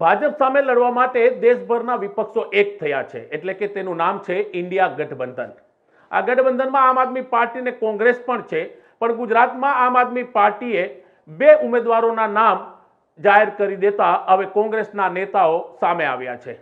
ભાજપ સામે લડવા માટે દેશભરના વિપક્ષો એક થયા છે, એટલે કે તેનું નામ છે ઇન્ડિયા ગઠબંધન. આ ગઠબંધનમાં આમ આદમી પાર્ટી અને કોંગ્રેસ પણ છે, પણ ગુજરાતમાં આમ આદમી પાર્ટીએ બે ઉમેદવારોના નામ જાહેર કરી દેતા હવે કોંગ્રેસના નેતાઓ સામે આવ્યા છે.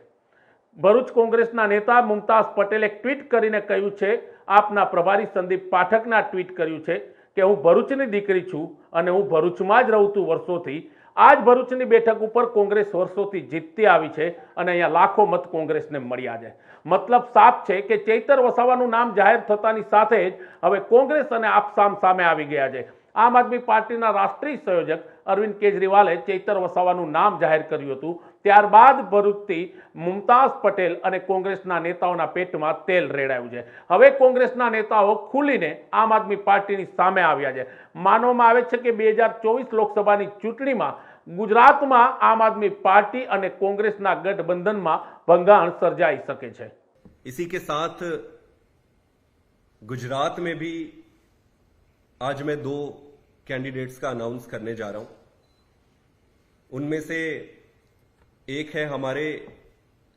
ભરૂચ કોંગ્રેસના નેતા મુમતાઝ પટેલે ટ્વીટ કરીને કહ્યું છે, આપના પ્રભારી સંદીપ પાઠકના ટ્વીટ કર્યું છે કે હું ભરૂચની દીકરી છું અને હું ભરૂચમાં જ રહું છું વર્ષોથી આ જ ભરૂચની બેઠક ઉપર કોંગ્રેસ વર્ષોથી જીતતી આવી છે અને અહીંયા લાખો મત કોંગ્રેસને મળ્યા છે. મતલબ સાફ છે કે ચૈતર વસાવાનું નામ જાહેર થતાની સાથે જ હવે કોંગ્રેસ અને આપ સામ સામે આવી ગયા છે. આમ આદમી પાર્ટીના રાષ્ટ્રીય સંયોજક અરવિંદ કેજરીવાલે ચૈતર વસાવાનું નામ જાહેર કર્યું હતું ત્યારબાદ ભરૂચથી મુમતાઝ પટેલ અને કોંગ્રેસના નેતાઓના પેટમાં તેલ રેડાયું છે હવે કોંગ્રેસના નેતાઓ ખુલીને આમ આદમી પાર્ટીની સામે આવ્યા છે માનવામાં આવે છે કે બે હજાર ચોવીસ લોકસભાની ચૂંટણીમાં ગુજરાતમાં આમ આદમી પાર્ટી અને કોંગ્રેસના ગઠબંધનમાં ભંગાણ સર્જાઈ શકે છે इसी के साथ गुजरात में भी आज मैं दो कैंडिडेट्स का अनाउंस करने जा रहा हूँ। उनमें से एक है हमारे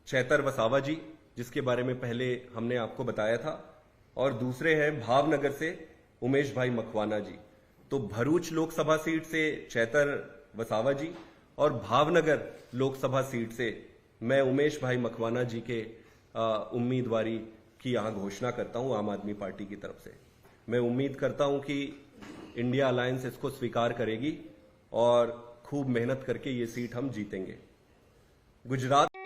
चैतर वसावा जी, जिसके बारे में पहले हमने आपको बताया था, और दूसरे हैं भावनगर से उमेश भाई मखवाना जी। तो भरूच लोकसभा सीट से चैतर वसावा जी और भावनगर लोकसभा सीट से मैं उमेश भाई मखवाना जी के उम्मीदवारी की यहाँ घोषणा करता हूँ आम आदमी पार्टी की तरफ़ से। मैं उम्मीद करता हूँ कि इंडिया अलायंस इसको स्वीकार करेगी और खूब मेहनत करके ये सीट हम जीतेंगे गुजरात